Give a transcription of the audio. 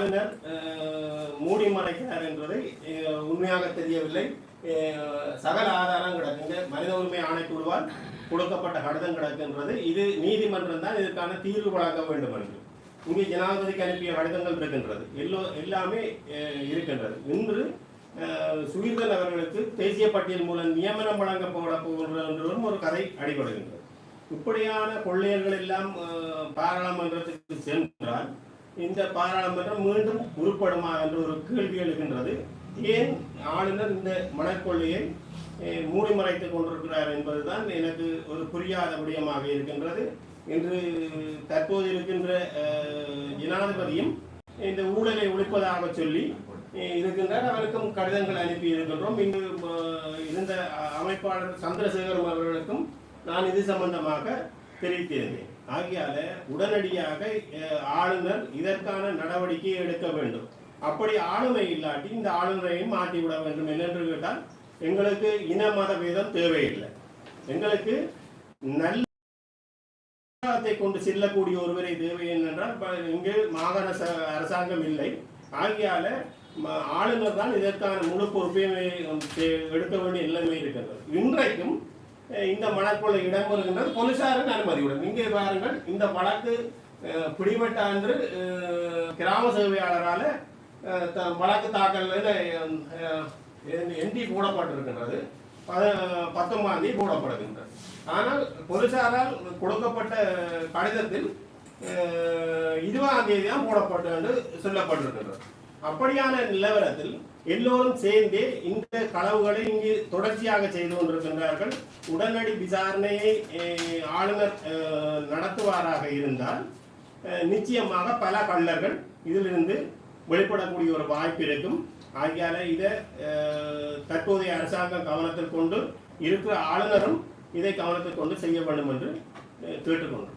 ஆளுநர் மூடி மறைக்கிறார் என்பதை உண்மையாக தெரியவில்லை. சகல ஆதாரம் கிடக்குங்க மனித உரிமை ஆணைக்குழுவால் கொடுக்கப்பட்ட கடிதம் கிடக்குன்றது இது நீதிமன்றம் தான் இதற்கான தீர்வு வழங்க வேண்டும் என்று. இங்கே ஜனாதிபதிக்கு அனுப்பிய கடிதங்கள் இருக்கின்றது. எல்லோ எல்லாமே இருக்கின்றது. இன்று அஹ், சுகீர்தன் அவர்களுக்கு தேசிய பட்டியல் மூலம் நியமனம் வழங்கப்பட போகின்றதும் என்றும் ஒரு கதை அடிபடுகின்றது. இப்படியான கொள்ளையர்கள் எல்லாம் பாராளுமன்றத்துக்கு சென்றால் இந்த பாராளுமன்றம் மீண்டும் உருப்படுமா என்ற ஒரு கேள்வி எழுகின்றது. ஏன் ஆளுநர் இந்த மனக்கொள்ளையை மூடி மறைத்துக் கொண்டிருக்கிறார் என்பதுதான் எனக்கு ஒரு புரியாத விடயமாக இருக்கின்றது. இன்று தற்போது இருக்கின்ற ஜனாதிபதியும் இந்த ஊழலை ஒழிப்பதாக சொல்லி இருக்கின்றார். அவருக்கும் கடிதங்கள் அனுப்பி இருக்கின்றோம். இன்று இருந்த அமைப்பாளர் சந்திரசேகரம் அவர்களுக்கும் நான் இது சம்பந்தமாக தெரிவித்திருந்தேன். ஆகையால உடனடியாக ஆளுநர் இதற்கான நடவடிக்கை எடுக்க வேண்டும். அப்படி ஆளுமை இல்லாட்டி இந்த ஆளுநரையும் மாற்றிவிட வேண்டும் என்னென்று கேட்டால் எங்களுக்கு இன மத வேதம் தேவையில்லை. எங்களுக்கு நல்ல அதிகாரத்தை கொண்டு செல்லக்கூடிய ஒருவரை தேவை என்னென்றால் இங்கு மாகாண அரசாங்கம் இல்லை. ஆகியால ஆளுநர் தான் இதற்கான முழு பொறுப்பையும் எடுக்க வேண்டிய நிலைமை இருக்கிறது. இன்றைக்கும் இந்த மணக்கொள்ளை இடம்பெறுகின்றது போலீசாரின் அனுமதியுடன். இங்கே பாருங்கள் இந்த வழக்கு பிடிபட்ட அன்று கிராம சேவையாளரால் த- வழக்கு தாக்கல் எந்தி போடப்பட்டிருக்கின்றது. பத- பத்தொன்பதாம் தேதி போடப்படுகின்றது. ஆனால் போலீசாரால் கொடுக்கப்பட்ட கடிதத்தில் இருபதாம் தேதி தான் போடப்பட்டு என்று சொல்லப்பட்டிருக்கின்றது. அப்படியான நிலவரத்தில் எல்லோரும் சேர்ந்தே இந்த களவுகளை இங்கு தொடர்ச்சியாக செய்து கொண்டிருக்கின்றார்கள். உடனடி விசாரணையை ஆளுநர் நடத்துவாராக இருந்தால் நிச்சயமாக பல கள்ளர்கள் இதிலிருந்து வெளிப்படக்கூடிய ஒரு வாய்ப்பு இருக்கும். ஆகியால இதை தற்போதைய அரசாங்கம் கவனத்தில் கொண்டு இருக்கிற ஆளுநரும் இதை கவனத்தில் கொண்டு செய்ய வேண்டும் என்று கேட்டுக்கொண்டோம்